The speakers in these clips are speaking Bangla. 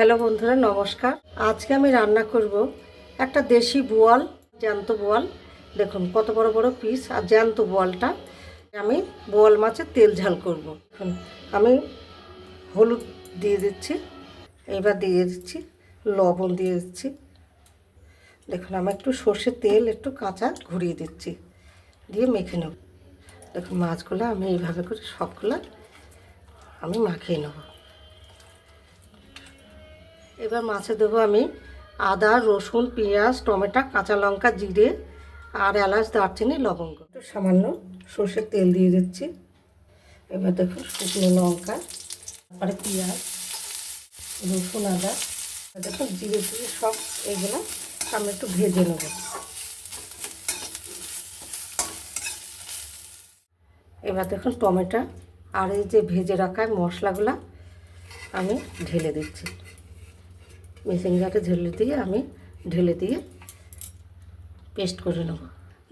হ্যালো বন্ধুরা, নমস্কার। আজকে আমি রান্না করব একটা দেশি বোয়াল, জ্যান্ত বোয়াল। দেখুন, কত বড় বড় পিস আর জ্যান্ত বোয়ালটা আমি বোয়াল মাছের তেল ঝাল করব। দেখুন, আমি হলুদ দিয়ে দিচ্ছি, এবার দিয়ে দিচ্ছি লবণ দিয়ে দিচ্ছি। দেখুন, আমি একটু সর্ষের তেল একটু কাঁচা ঘুরিয়ে দিচ্ছি, দিয়ে মেখে নেব। দেখুন, মাছগুলো আমি এইভাবে করে সবগুলো আমি মাখিয়ে নেব। এবার মাছে দেবো আমি আদা, রসুন, পেঁয়াজ, টমেটো, কাঁচা লঙ্কা, জিরে আর এলাচ, দারচিনি, লবঙ্গ। একটু সামান্য সর্ষের তেল দিয়ে দিচ্ছি। এবার দেখুন শুকনো লঙ্কা, তারপরে পেঁয়াজ, রসুন, আদা। দেখুন জিরে জিরে সব এইগুলো আমি একটু ভেজে নেব। এবার দেখুন টমেটো আর এই যে ভেজে রাখা মশলাগুলো আমি ঢেলে দিচ্ছি। জারে ঢেলে দিয়ে আমি ঢেলে দিয়ে পেস্ট করে নেব।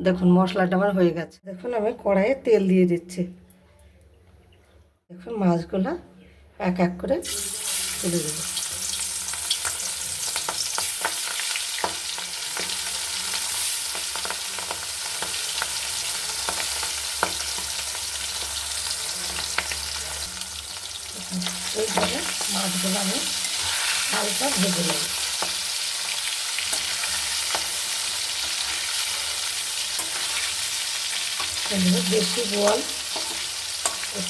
দেখুন, মশলাটা আমার হয়ে গেছে। দেখুন, আমি কড়াইয়ে তেল দিয়ে দিচ্ছি। দেখুন, মাছগুলো এক এক করে তুলে দেবো এইভাবে মাছগুলো আমি হালকা ভেজে নেব। বেশি বোয়াল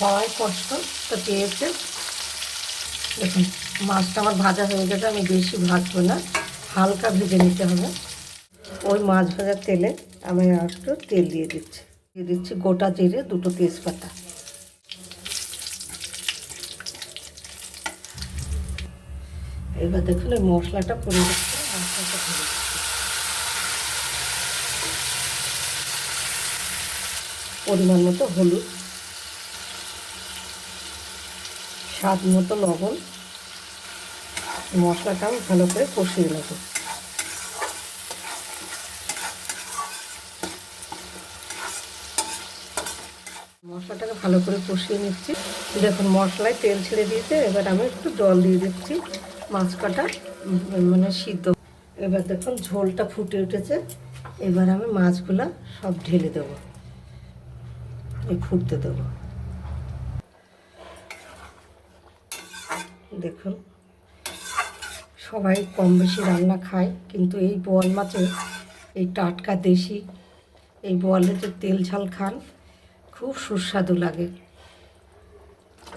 পাওয়াই কষ্ট, তো পেয়েছে। দেখুন, মাছটা আমার ভাজা হয়ে গেছে, আমি বেশি ভাজবো না, হালকা ভেজে নিতে হবে। ওই মাছ ভাজার তেলে আমি একটু তেল দিয়ে দিচ্ছি। দিয়ে দিচ্ছি গোটা জিরে, দুটো তেজপাতা। এবার দেখুন, এই মশলাটা পরে মশলাটা পরিমাণ মতো হলুদ, স্বাদ মতো লবণ, মশলাটা আমি ভালো করে কষিয়ে নেব। মশলাটাকে ভালো করে কষিয়ে নিচ্ছি। দেখুন, মশলায় তেল ছেড়ে দিয়েছে, এবার আমি একটু জল দিয়ে দিচ্ছি। মাছ কাটা মানে সিদ্ধ। এবার দেখুন, ঝোলটা ফুটে উঠেছে। এবার আমি মাছগুলা সব ঢেলে দেবো। ফুটতে দেবো। দেখুন, সবাই কম বেশি রান্না খায়, কিন্তু এই বোয়াল মাছে এই টাটকা দেশি, এই বোয়ালের যে তেল ঝাল খান, খুব সুস্বাদু লাগে।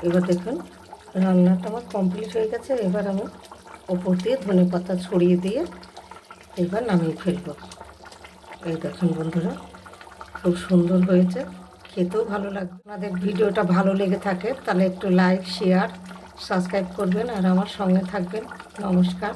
এবার দেখুন রান্নাটা আমার কমপ্লিট হয়ে গেছে, এবার আমি ওপর দিয়ে ধনে পাতা ছড়িয়ে দিয়ে এবার নামিয়ে ফেলব। এই দেখুন বন্ধুরা, খুব সুন্দর হয়েছে, খেতেও ভালো লাগবে। আপনাদের ভিডিওটা ভালো লেগে থাকে, তাহলে একটু লাইক শেয়ার সাবস্ক্রাইব করবেন, আর আমার সঙ্গে থাকবেন। নমস্কার।